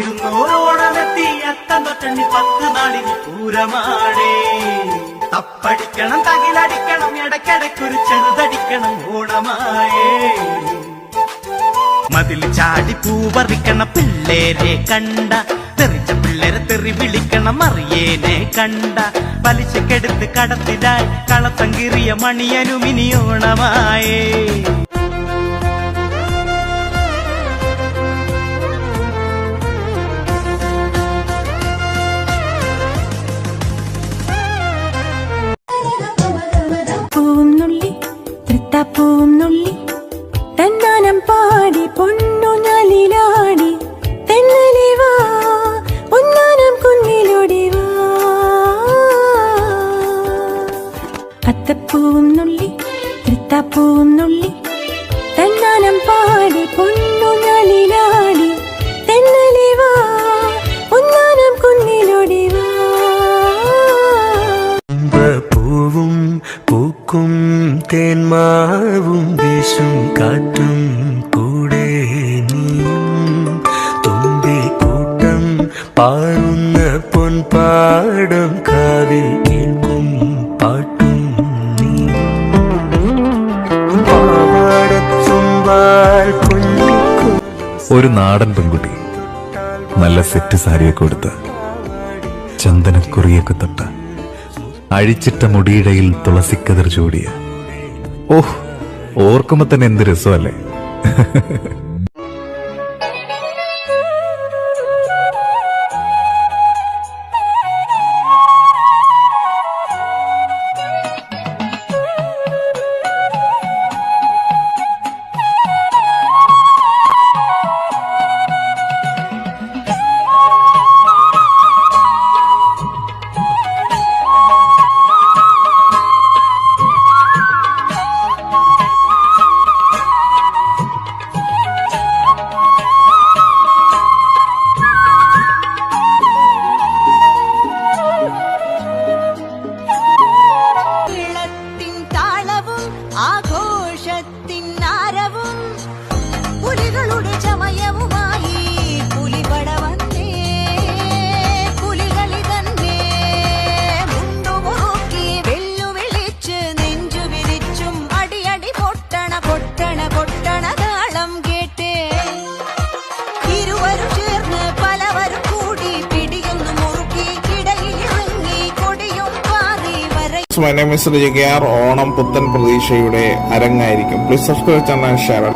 കാത്തിരുന്നോരോണമെത്തി അത്തം തൊട്ടണ്ണി പത്ത് നാളിന് പൂരമാടേ തപ്പടിക്കണം തകിലടിക്കണം ഇടയ്ക്കിടയ്ക്കൊരു ചെറുതടിക്കണം ഓണമായേ. മതിൽ ചാടി പൂവറിക്കണ പിള്ളേരെ കണ്ട തെറിച്ച പിള്ളേരെ തെറി വിളിക്കണം അറിയേനെ കണ്ട. പലിശക്കെടുത്ത് കടത്തിലായി കളത്തം കീറിയ മണിയനുമിനിയോണമായേ തൃത്താപ്പൂവും നുള്ളി തന്നാനം പാടി പൊന്നു നലിലാടി തെന്നലി വാ ഒന്നാനം കുന്നിലൊടി വാ. അത്തപ്പൂവും നുള്ളി തൃത്താപ്പൂവും നുള്ളി പൂവും പൂക്കും തേന്മാവും വീശും കാറ്റും കൂടെ തുമ്പി കൂട്ടം പാറുന്ന പൊൻപാടം കാവിൽ കേൾക്കും പാട്ടും ഒരു നാടൻ പെൺകുട്ടി നല്ല സെറ്റ് സാരിയൊക്കെ കൊടുത്ത് ചന്ദനക്കുറിയൊക്കെ തൊട്ട് അഴിച്ചിട്ട മുടിയിടയിൽ തുളസിക്കതിർ ചൂടിയ. ഓഹ് ഓർക്കുമ്പോ തന്നെ എന്ത് രസമല്ലേ? ആഘോഷത്തിൻ ആരവും പുലികളുടെ ചമയവുമായി പുലിപട വന്നേ പുലികളി തന്നെ മുണ്ടുമുറുക്കി വെല്ലുവിളിച്ച് നെഞ്ചു വിരിച്ചും അടിയടി പൊട്ടണ പൊട്ടണ പൊട്ടണ വര മൈ നെയിം ഓണം പുത്തൻ പ്രതീക്ഷയുടെ അരങ്ങായിരിക്കും പ്ലീസ് സബ്സ്ക്രൈബ് ചാനൽ ഷെയർ